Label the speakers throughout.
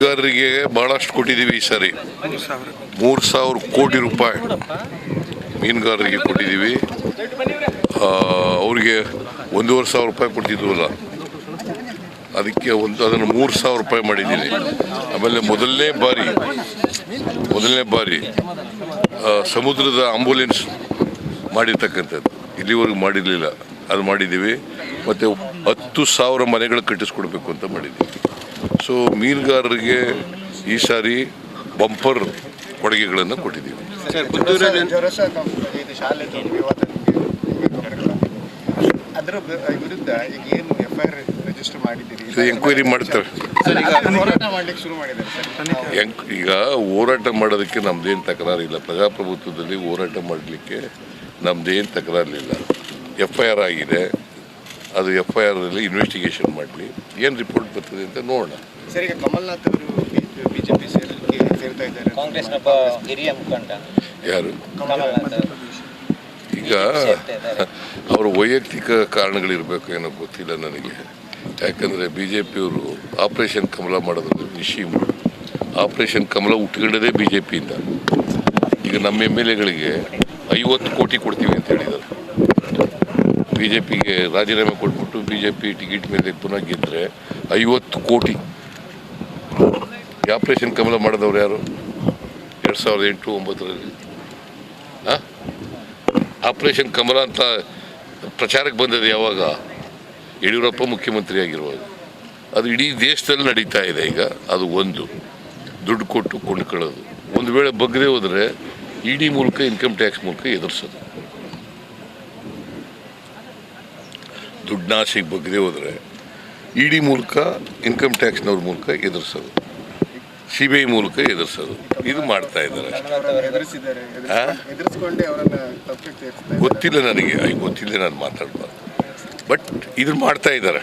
Speaker 1: ಮೀನುಗಾರರಿಗೆ ಬಹಳಷ್ಟು ಕೊಟ್ಟಿದ್ದೀವಿ ಈ ಸಾರಿ. ಮೂರು ಸಾವಿರ ಕೋಟಿ ರೂಪಾಯಿ ಮೀನುಗಾರರಿಗೆ ಕೊಟ್ಟಿದ್ದೀವಿ. ಅವರಿಗೆ ಒಂದೂವರೆ ಸಾವಿರ ರೂಪಾಯಿ ಕೊಡ್ತಿದ್ವಲ್ಲ. ಅದಕ್ಕೆ ಒಂದು, ಅದನ್ನು ಮೂರು ಸಾವಿರ ರೂಪಾಯಿ ಮಾಡಿದ್ದೀನಿ ಆಮೇಲೆ ಮೊದಲನೇ ಬಾರಿ ಮೊದಲನೇ ಬಾರಿ ಸಮುದ್ರದ ಆಂಬುಲೆನ್ಸ್ ಮಾಡಿರ್ತಕ್ಕಂಥದ್ದು. ಇಲ್ಲಿವರೆಗೂ ಮಾಡಿರಲಿಲ್ಲ. ಅದು ಮಾಡಿದ್ದೀವಿ. ಮತ್ತು ಹತ್ತು ಸಾವಿರ ಮನೆಗಳು ಕಟ್ಟಿಸ್ಕೊಡ್ಬೇಕು ಅಂತ ಮಾಡಿದ್ದೀವಿ. ಸೊ ಮೀನುಗಾರರಿಗೆ ಈ ಸಾರಿ ಬಂಪರ್ ಕೊಡುಗೆಗಳನ್ನು ಕೊಟ್ಟಿದ್ದೀವಿ. ಎಂಕ್ವೈರಿ ಮಾಡ್ತಾರೆ.
Speaker 2: ಅದನ್ನ ಹೋರಾಟ ಮಾಡ್ಲಿಕ್ಕೆ ಶುರು ಮಾಡಿದ್ದಾರೆ ಸರ್
Speaker 1: ಈಗ ಹೋರಾಟ ಮಾಡೋದಕ್ಕೆ ನಮ್ದೇನು ತಕರಾರಿಲ್ಲ ಪ್ರಜಾಪ್ರಭುತ್ವದಲ್ಲಿ ಹೋರಾಟ ಮಾಡಲಿಕ್ಕೆ ನಮ್ದೇನು ತಕರಾರಿಲ್ಲ ಎಫ್ ಐ ಆರ್ ಆಗಿದೆ. ಅದು ಎಫ್ ಐ ಆರಲ್ಲಿ ಇನ್ವೆಸ್ಟಿಗೇಷನ್ ಮಾಡಲಿ. ಏನು ರಿಪೋರ್ಟ್ ಬರ್ತದೆ ಅಂತ ನೋಡೋಣ.
Speaker 2: ಸರ್ ಈಗ ಕಮಲ್ನಾಥ್ ಅವರು ಬಿಜೆಪಿ ಸೇರ್ತಾ ಇದ್ದಾರೆ.
Speaker 3: ಹಿರಿಯ ಮುಖಂಡ.
Speaker 1: ಯಾರು?
Speaker 3: ಕಮಲ್ನಾಥ್
Speaker 1: ಈಗ ಅವರ ವೈಯಕ್ತಿಕ ಕಾರಣಗಳಿರಬೇಕು ಏನೋ ಗೊತ್ತಿಲ್ಲ ನನಗೆ. ಯಾಕಂದರೆ ಬಿ ಜೆ ಪಿಯವರು ಆಪರೇಷನ್ ಕಮಲ ಮಾಡೋದ್ರಲ್ಲಿ ನಿಶೀಮ್. ಆಪರೇಷನ್ ಕಮಲ ಉಟ್ಕೊಂಡದೇ ಬಿ ಜೆ ಪಿಯಿಂದ ಈಗ ನಮ್ಮ ಎಂ ಎಲ್ ಎಗಳಿಗೆ ಐವತ್ತು ಕೋಟಿ ಕೊಡ್ತೀವಿ ಅಂತ ಹೇಳಿದ್ದಾರೆ. ಬಿ ಜೆ ಪಿಗೆ ರಾಜೀನಾಮೆ ಕೊಟ್ಬಿಟ್ಟು ಬಿ ಜೆ ಪಿ ಟಿಕೆಟ್ ಮೇಲೆ ಪುನಃ ಗೆದ್ದರೆ ಐವತ್ತು ಕೋಟಿ. ಆಪರೇಷನ್ ಕಮಲ ಮಾಡಿದವ್ರು ಯಾರು? ಎರಡು ಸಾವಿರದ ಎಂಟು, ಒಂಬತ್ತರಲ್ಲಿ. ಹಾಂ ಆಪರೇಷನ್ ಕಮಲ ಅಂತ ಪ್ರಚಾರಕ್ಕೆ ಬಂದದ್ದು ಯಾವಾಗ? ಯಡಿಯೂರಪ್ಪ ಮುಖ್ಯಮಂತ್ರಿ ಆಗಿರುವಾಗ. ಅದು ಇಡೀ ದೇಶದಲ್ಲಿ ನಡೀತಾ ಇದೆ ಈಗ. ಅದು ಒಂದು. ದುಡ್ಡು ಕೊಟ್ಟು ಕೊಂಡ್ಕೊಳ್ಳೋದು. ಒಂದು ವೇಳೆ ಬಗ್ಗದೆ ಹೋದರೆ ಇಡಿ ಮೂಲಕ ಇನ್ಕಮ್ ಟ್ಯಾಕ್ಸ್ ಮೂಲಕ ಎದುರಿಸೋದು. ದುಡ್ಡಾಸೆಗೆ ಬಗ್ಗದೆ ಹೋದರೆ ಇಡಿ ಮೂಲಕ ಇನ್ಕಮ್ ಟ್ಯಾಕ್ಸ್ನವ್ರ ಮೂಲಕ ಎದುರಿಸೋದು. ಸಿ ಬಿ ಐ ಮೂಲಕ ಎದುರಿಸೋದು. ಇದು ಮಾಡ್ತಾ ಇದ್ದಾರೆ
Speaker 2: ಅವರನ್ನು ಎದುರಿಸಿದ್ದಾರೆ
Speaker 1: ಆ?
Speaker 2: ಎದುರಿಸಿಕೊಂಡೇ ಅವರನ್ನ ತಪ್ಪಿಗೆ
Speaker 1: ಗೊತ್ತಿಲ್ಲ ನನಗೆ. ಗೊತ್ತಿಲ್ಲ ನಾನು ಮಾತಾಡ್ಬಾರ್ದು. ಬಟ್ ಇದನ್ನ ಮಾಡ್ತಾ ಇದ್ದಾರೆ.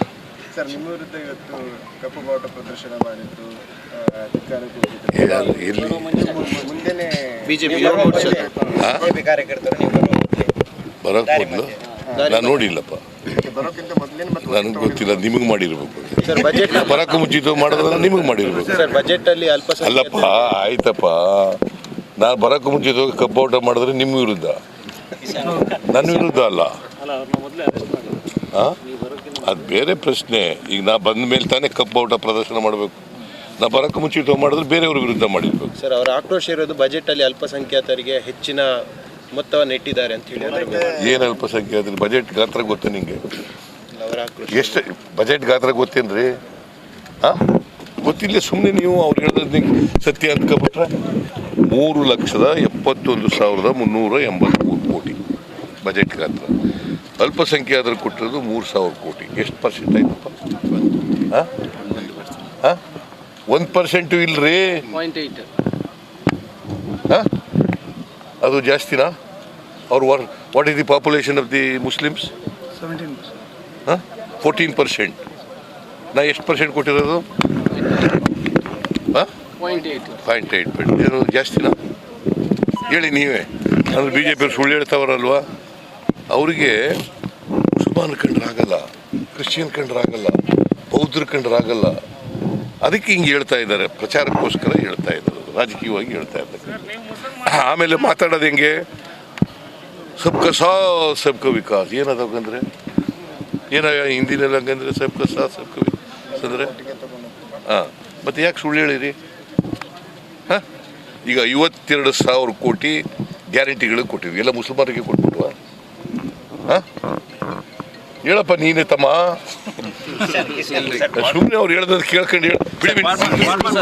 Speaker 1: ಬರೋಕ್ಕೆ ಮೊದಲು? ನಾನು ನೋಡಿಲ್ಲಪ್ಪ. ನನಗೆ ಗೊತ್ತಿಲ್ಲ ನಿಮಗೆ ಮಾಡಿರ್ಬೇಕು.
Speaker 3: ಸರ್ ಬಜೆಟ್
Speaker 1: ಬರೋಕ್ಕೆ ಮುಂಚಿತ ಮಾಡಿದ್ರೆ ನಿಮಗೆ ಮಾಡಿರ್ಬೇಕು. ಅಲ್ಲಪ್ಪ ಆಯ್ತಪ್ಪ. ನಾನು ಬರಕ್ಕೆ ಮುಂಚಿತ ಕಬ್ಬೌಟ ಮಾಡಿದ್ರೆ ನಿಮ್ಮ ವಿರುದ್ಧ. ನನ್ನ ವಿರುದ್ಧ ಅಲ್ಲ. ಅದು ಬೇರೆ ಪ್ರಶ್ನೆ. ಈಗ ನಾ ಬಂದ ಮೇಲೆ ತಾನೇ ಕಬ್ಬೌಟ ಪ್ರದರ್ಶನ ಮಾಡಬೇಕು. ನಾ ಬರಕ್ಕೆ ಮುಂಚಿತ ಮಾಡಿದ್ರೆ ಬೇರೆಯವ್ರ ವಿರುದ್ಧ ಮಾಡಿರ್ಬೇಕು.
Speaker 4: ಸರ್ ಅವರ ಆಕ್ರೋಶ ಇರೋದು ಬಜೆಟ್ ಅಲ್ಲಿ ಅಲ್ಪಸಂಖ್ಯಾತರಿಗೆ ಹೆಚ್ಚಿನ ಮೊತ್ತವನ್ನು ಇಟ್ಟಿದ್ದಾರೆ ಅಂತ ಹೇಳಿ ಏನು ಅಲ್ಪಸಂಖ್ಯೆ
Speaker 1: ಏನು ಅಲ್ಪಸಂಖ್ಯಾತರು ಬಜೆಟ್ ಗಾತ್ರ ಗೊತ್ತು
Speaker 4: ನಿಮಗೆ
Speaker 1: ಎಷ್ಟು ಬಜೆಟ್ ಗಾತ್ರ ಗೊತ್ತೇನ್ರಿ? ಹಾಂ ಗೊತ್ತಿಲ್ಲ ಸುಮ್ಮನೆ ನೀವು ಅವ್ರು ಹೇಳಿದ್ರೆ ಸತ್ಯ ಅಂದ್ಕೊಬಿಟ್ರೆ ಮೂರು ಲಕ್ಷದ ಎಪ್ಪತ್ತೊಂದು ಸಾವಿರದ ಮುನ್ನೂರ ಎಂಬತ್ತ್ಮೂರು ಕೋಟಿ ಬಜೆಟ್ ಗಾತ್ರ. ಅಲ್ಪಸಂಖ್ಯಾತರು ಕೊಟ್ಟಿರೋದು ಮೂರು ಸಾವಿರ ಕೋಟಿ. ಎಷ್ಟು ಪರ್ಸೆಂಟ್ ಆಯ್ತಪ್ಪ? ಹಾಂ ಹಾಂ ಒಂದು ಪರ್ಸೆಂಟು ಇಲ್ಲರಿ ಹಾಂ ಅದು ಜಾಸ್ತಿನಾ? ಅವ್ರು what is the population of the Muslims ಹಾಂ ಫೋರ್ಟೀನ್ ಪರ್ಸೆಂಟ್ ನಾ ಎಷ್ಟು ಪರ್ಸೆಂಟ್ ಕೊಟ್ಟಿರೋದು? ಹಾಂ ಪಾಯಿಂಟ್ ಏಯ್ಟ್ ಪಾಯಿಂಟ್ ಏನು ಜಾಸ್ತಿನಾ? ಹೇಳಿ ನೀವೇ. ಅಂದ್ರೆ ಬಿ ಜೆ ಪಿಯವ್ರು ಸುಳ್ಳು ಹೇಳ್ತಾವ್ರಲ್ವಾ? ಅವರಿಗೆ ಮುಸಲ್ಮಾನ್ ಕಂಡ್ರಾಗಲ್ಲ ಕ್ರಿಶ್ಚಿಯನ್ ಕಂಡ್ರಾಗಲ್ಲ ಬೌದ್ಧರು ಕಂಡ್ರಾಗಲ್ಲ. ಅದಕ್ಕೆ ಹಿಂಗೆ ಹೇಳ್ತಾ ಇದ್ದಾರೆ. ಪ್ರಚಾರಕ್ಕೋಸ್ಕರ ಹೇಳ್ತಾ ಇದ್ದಾರೆ. ರಾಜಕೀಯವಾಗಿ ಹೇಳ್ತಾ ಇದ್ದಾರೆ. ಆಮೇಲೆ ಮಾತಾಡೋದು ಹೆಂಗೆ? ಸಬ್ಕ ಸಾ ಸಬ್ಕ ವಿಕಾಸ್. ಏನದಾಗಂದ್ರೆ ಏನ ಹಿಂದಿನಲ್ಲಿ ಹಂಗಂದ್ರೆ ಸಬ್ಕ ಸಾ ಸಬ್ಕ ವಿಕಾಸ್ ಅಂದ್ರೆ ಹಾಂ. ಮತ್ತೆ ಯಾಕೆ ಸುಳ್ಳು ಹೇಳಿರಿ? ಹಾಂ? ಈಗ ಐವತ್ತೆರಡು ಸಾವಿರ ಕೋಟಿ ಗ್ಯಾರಂಟಿಗಳಿಗೆ ಕೊಟ್ಟಿದ್ವಿ ಎಲ್ಲ ಮುಸಲ್ಮಾನರಿಗೆ ಕೊಟ್ಬಿಟ್ವಾ? ಹಾಂ? ಹೇಳಪ್ಪ ನೀನೇ ತಮ್ಮ. ಸುಮ್ಮನೆ ಅವ್ರು ಹೇಳ್ದ ಕೇಳ್ಕೊಂಡು ಹೇಳಿ. ಬಿಡಿ